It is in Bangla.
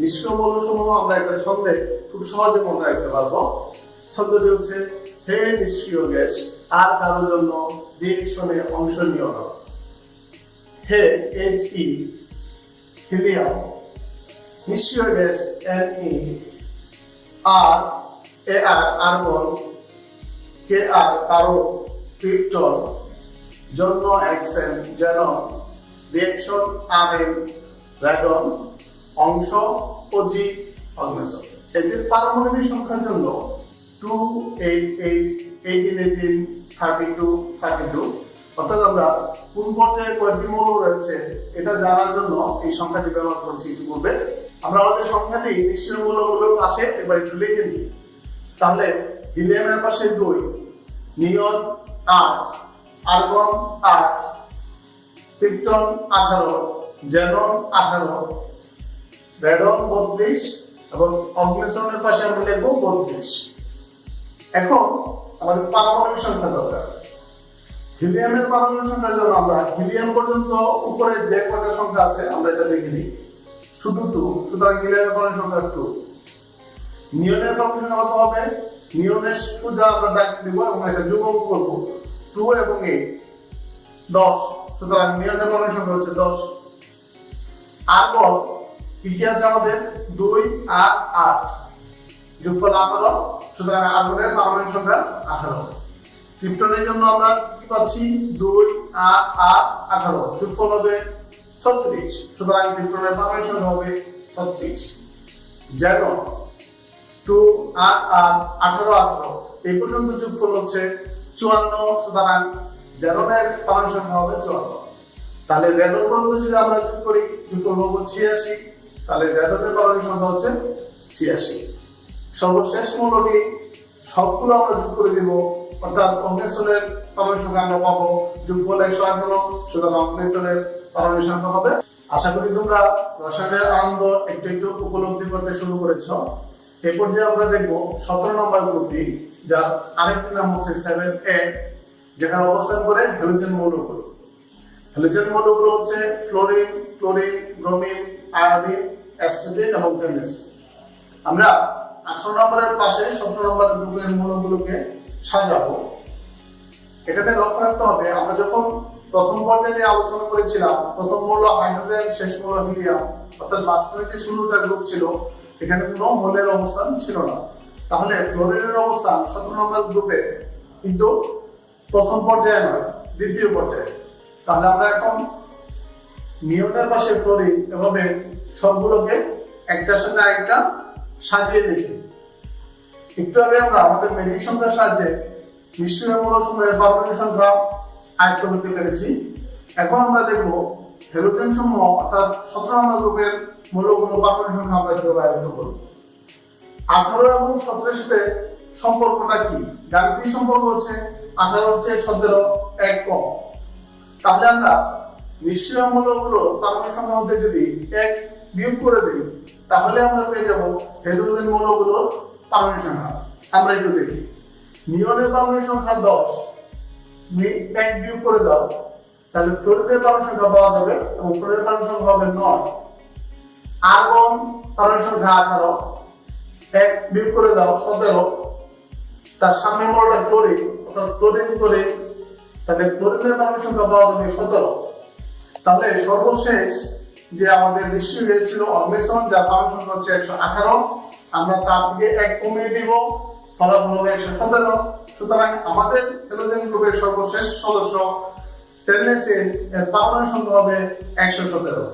নিষ্ক্রিয় মৌল সমূহ আমরা একটা ছন্দে, খুব সহজে মনে রাখতে পারব। ছন্দটি হচ্ছে, হে নিষ্ক্রিয় গ্যাস, আর কারোর জন্য রিয়েকশনে অংশ নিও না। হে এইচ ই হিলিয়াম, নিষ্ক্রিয় gas N E R A R argon K R কারও ক্রিপ্টন, জন্য অ্যাকসেন যেন রিয়েকশন আর এন র্যাডন অংশ ও জি অগ্নেশন এদের পারমাণবিক সংখ্যার জন্য two eight eight eighteen eighteen thirty two thirty two অর্থাৎ আমরা কোন পর্যায়ে কয়টি মৌল রয়েছে, এটা জানার জন্য এই সংখ্যাটি ব্যবহার করছি ইতিপূর্বে। আমরা আমাদের সংখ্যাটি নিশ্চয় মৌলগুলোর পাশে এবার একটু লিখে নিই। তাহলে হিলিয়ামের পাশে দুই, নিয়ন আট, আর্গন আট, ক্রিপ্টন আঠারো, জেনন আঠারো রেডন বত্রিশ এবং অগ্নিশনের পাশে আমরা লিখব বত্রিশ। এখন আমাদের পারমাণবিক সংখ্যা দরকার। হিলিয়ামের পারমাণবিক সংখ্যার জন্য আমরা হিলিয়াম পর্যন্ত উপরে যে কয়টা সংখ্যা আছে আমরা এটা দেখে নিই। শুধু টু সুতরাং হিলিয়ামের পারমাণবিক সংখ্যা টু নিয়নের পারমাণবিক সংখ্যা কত হবে? নিয়নের সোজা আমরা ডাক দিব এবং এটা যোগ করব। টু এবং এইট দশ, সুতরাং নিয়নের পারমাণবিক সংখ্যা হচ্ছে দশ। আর্গন কি আছে আমাদের? দুই, আট আট। যোগফল আঠারো, সুতরাং আর্গনের পারমাণবিক সংখ্যা আঠারো। ক্রিপ্টনের জন্য আমরা কি পাচ্ছি? দুই, আট আট, আঠারো। যোগফল হবে ছত্রিশ, সুতরাং ক্রিপ্টনের পারমাণবিক সংখ্যা হবে ছত্রিশ। যেন টু, আট আট, আঠারো আঠারো। এই পর্যন্ত যোগফল হচ্ছে চুয়ান্ন, সুতরাং জেরনের পারমাণবিক সংখ্যা হবে চুয়ান্ন। তাহলে রেডন পর্যন্ত যদি আমরা যোগ করি যোগ করব ছিয়াশি তাহলে রেডনের পারমাণবিক সংখ্যা হচ্ছে ছিয়াশি। সর্বশেষ মূল্যটি সবগুলো আমরা যোগ করে দিব, অর্থাৎ অগ্নেশ্বরের পারমাণবিক সংখ্যা আমরা পাবো, যোগফল একশো আঠারো সুতরাং অগ্নেশ্বরের পারমাণবিক সংখ্যা হবে। আশা করি তোমরা রসায়নের আনন্দ একটু একটু উপলব্ধি করতে শুরু করেছ। এই পর্যায়ে আমরা দেখব সতেরো নম্বর গ্রুপটি, যার আরেকটি নাম হচ্ছে সেভেন এ যেখানে অবস্থান করে হ্যালোজেন মৌলগুলো। হ্যালোজেন মৌলগুলো হচ্ছে fluorine chlorine bromine iodine astatine এবং টেনিস আমরা আঠারো নম্বরের পাশে সতেরো নম্বর গ্রুপের মৌলগুলোকে সাজাবো। এখানে লক্ষ্য রাখতে হবে, আমরা যখন প্রথম পর্যায়ে নিয়ে আলোচনা করেছিলাম, প্রথম মৌল হাইড্রোজেন, শেষ মৌল হিলিয়াম, অর্থাৎ যে ষোলোটা গ্রুপ ছিল, এখানে কোনো মৌলের অবস্থান ছিল না। তাহলে ফ্লোরিনের অবস্থান সতেরো নম্বর গ্রুপে কিন্তু প্রথম পর্যায়ে নয়, দ্বিতীয় পর্যায়ে। তাহলে আমরা এখন নিয়নের পাশে ফ্লোরিন এভাবে সবগুলোকে একটার সাথে আরেকটা সাজিয়ে দেখি। একটু আগে আমরা আমাদের ম্যাজিক সংখ্যার সাহায্যে নিশ্চয়মূলক সময়ের পারমাণবিক সংখ্যা আয়ত্ত করতে পেরেছি। এখন আমরা দেখব হেলোজেন সমূহ অর্থাৎ সতেরো নম্বর গ্রুপের মূলগুলো পারমাণবিক সংখ্যা আমরা কীভাবে আয়ত্ত করব? আঠারো এবং সতেরোর সাথে সম্পর্কটা কি? গাণিতিক সম্পর্ক হচ্ছে আঠারো হচ্ছে সতেরো, এক কম। তাহলে আমরা নিশ্চয়মূলকগুলো পারমাণবিক সংখ্যা হতে যদি এক বিয়োগ করে দিই, তাহলে আমরা পেয়ে যাব হেলোজেন মূলগুলোর পারমাণবিক সংখ্যা। আমরা একটু দেখি। নিয়নের পারমাণবিক সংখ্যা দশ। এক বিয়োগ করে দাও, তাহলে ফ্লোরিনের পারমাণবিক সংখ্যা পাওয়া যাবে এবং ফ্লোরিনের পারমাণবিক সংখ্যা হবে নয়। আর্গন পারমাণবিক সংখ্যা আঠারো। এক বিয়োগ করে দাও, সতেরো। তার সামনে মূলটা ক্লোরিন অর্থাৎ ক্লোরিন ক্লোরিন তাহলে ক্লোরিনের পারমাণবিক সংখ্যা পাওয়া যাবে সতেরো। তাহলে সর্বশেষ যে আমাদের নিশ্চয়ই হয়েছিল অগ্নেশন যার সংখ্যা হচ্ছে একশো আঠারো। আমরা তার থেকে এক কমিয়ে দিব, ফলাফল হবে একশো সতেরো। সুতরাং আমাদের হেলোজেন গ্রুপের সর্বশেষ সদস্য টেনেসিন এর পারমাণবিক সংখ্যা হবে একশো সতেরো।